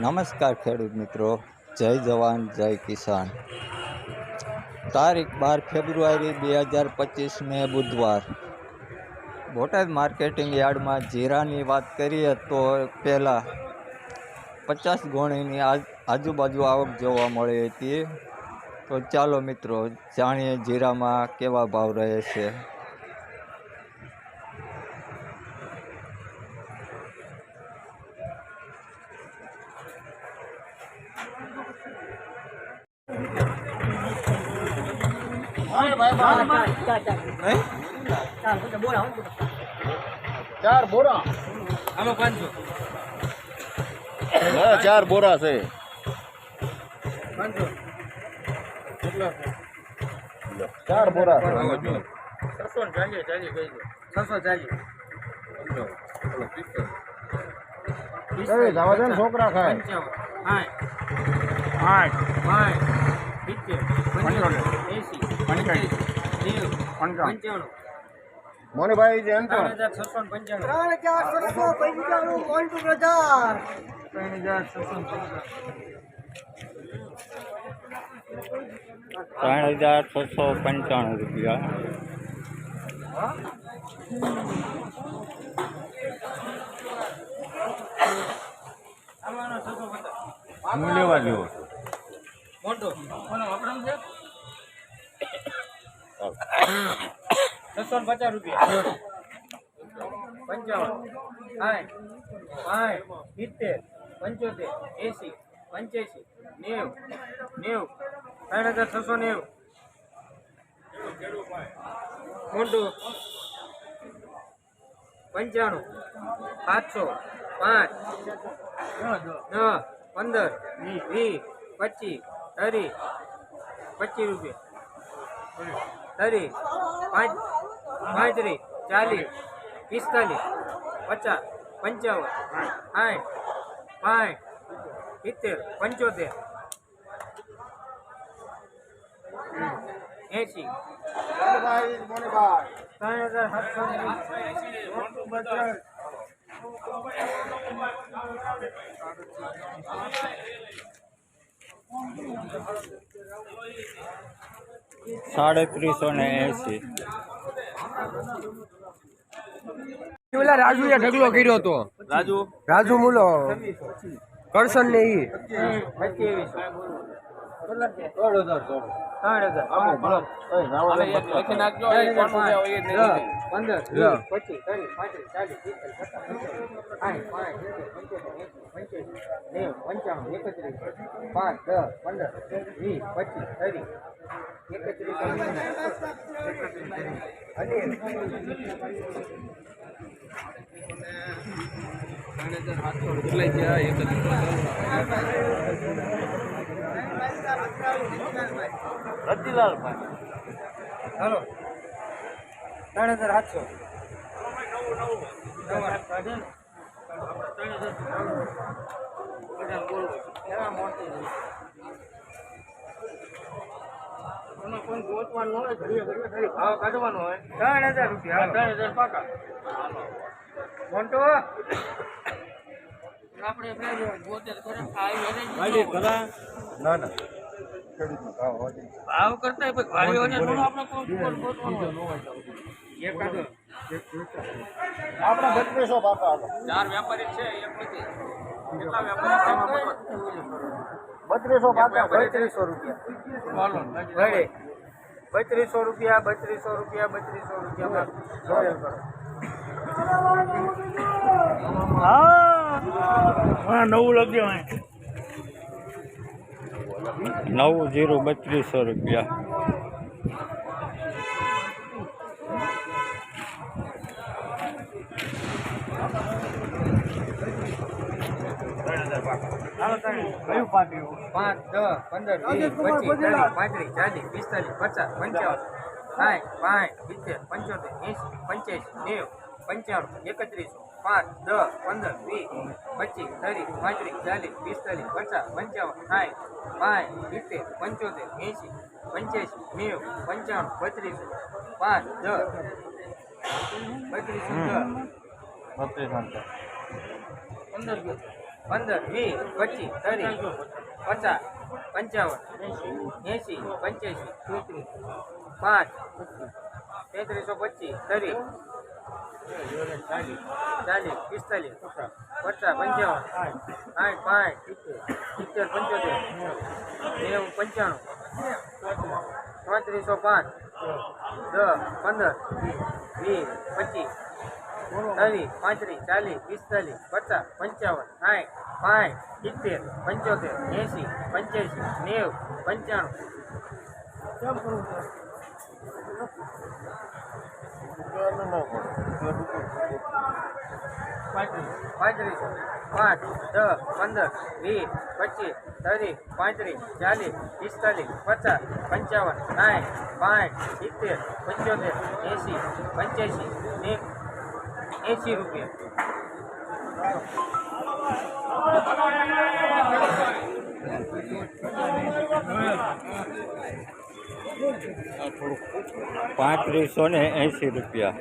નમસ્કાર ખેડૂત મિત્રો. જય જવાન, જય કિસાન. તારીખ બાર ફેબ્રુઆરી બે હજાર પચીસને બુધવાર. બોટાદ માર્કેટિંગ યાર્ડમાં જીરાની વાત કરીએ તો પહેલાં પચાસ ગોણીની આજ આજુબાજુ આવક જોવા મળી હતી. તો ચાલો મિત્રો, જાણીએ જીરામાં કેવા ભાવ રહે છે. ચાર બોરા. આમાં પાંચસો હા ચાર બોરા છે. પાંચસો ચાર બોરા છે. છસો ને ચાલીસ ચાલીસ. કહી દો છસો ચાલીસ. છોકરા ખાય પંચાવન સાઠ આઠ. મોનીભાઈ છે તો ત્રણ હજાર છસો પંચાણું. ત્રણ હજાર છસો પંચાણું. મોન્ટુ બ્રધર ત્રણ હજાર છસો ત્રણ હજાર છસો પંચાણું રૂપિયા. હું લેવા જેવો મોટો. કોનો વપરામ છે? છસો પચાસ રૂપિયા. પંચાવન સાઠ પાંચ સિત્તેર પંચોતેર એંસી પંચ્યાસી નેવું નેવું ત્રણ હજાર છસો નેવું. મોટું. પંચાણું સાતસો પાંચ દસ પંદર વીસ પચીસ ત્રીસ પચીસ રૂપિયા ત્રીસ પાંચ પાંત્રીસ ચાલીસ પિસ્તાલીસ પચાસ પંચાવન સાઠ પાંચ સિત્તેર પંચોતેર એંસી મોનીભાઈ મોનીભાઈ ત્રણ હજાર સાતસો સાડત્રીસો ને એસી પેલા રાજુએ ઢગલો કર્યો હતો. રાજુ? રાજુ મુલો. કરશન ને ઈ. પચીસ ત્રણ હજાર પંદર. વીસ પચીસ ત્રીસ પાંચ એંસી પંચ્યાસી નેવું પંચાણું એકત્રીસ ત્રીસ હાલો ત્રણ હજાર સાતસો ભાવ કાઢવાનો હોય ત્રણ હજાર રૂપિયા ત્રણ હજાર પાકા મોટો આપણે ના ના ભાવ કરતા ભારીઓને થોડું આપણે આપણે બત્રીસો પાકા હાલો. ચાર વેપારી છે એક નથી. કેટલા વેપારી. બત્રીસો પાકા બત્રીસો રૂપિયા. બત્રીસો રૂપિયા બત્રીસો રૂપિયા બત્રીસો રૂપિયા. હા નવું લખજો અહીં. નવ જીરો બત્રીસો રૂપિયા. પાંચ, દસ, પંદર પચીસ ત્રીસ પાંત્રીસ, ચાલીસ, પિસ્તાલીસ, પચાસ, પંચાવન, સાઠ, પાંચ, સિત્તેર, પંચોતેર એંસી પંચ્યાસી, નેવું પંચાણું એકત્રીસો પાંચ દસ પંદર વીસ પચીસ ત્રીસ પાંત્રીસ ચાલીસ પિસ્તાલીસ પચાસ પંચાવન સાઠ પાંચ સિત્તેર પંચોતેર એંસી પંચ્યાસી નેવું પંચાણું બત્રીસો પાંચ દસ બત્રીસો દસ પંદર પંદર વીસ પચીસ ત્રીસ પચાસ પંચાવન એંસી પંચ્યાસી ચોત્રીસ પાંચ તેત્રીસો પચીસ ત્રીસ ચાલીસ પિસ્તાલીસ પચાસ પંચાવન. સાઠ પાંચ સિત્તેર પંચોતેર નેવું પંચાણું પાંત્રીસો પાંચ દસ પંદર વીસ પચીસ ત્રીસ પાંત્રીસ ચાલીસ પિસ્તાલીસ પચાસ પંચાવન સાઠ પાંચ સિત્તેર પંચોતેર એંસી પંચ્યાસી નેવું પંચાણું પાંત્રીસો પાંચ દસ પંદર વીસ પચીસ ત્રીસ પાંત્રીસ ચાલીસ પિસ્તાલીસ પચાસ પંચાવન સાઠ પાંચ સિત્તેર પંચોતેર એંસી પંચ્યાસી એંસી રૂપિયા પાંત્રીસો ને એંસી રૂપિયા.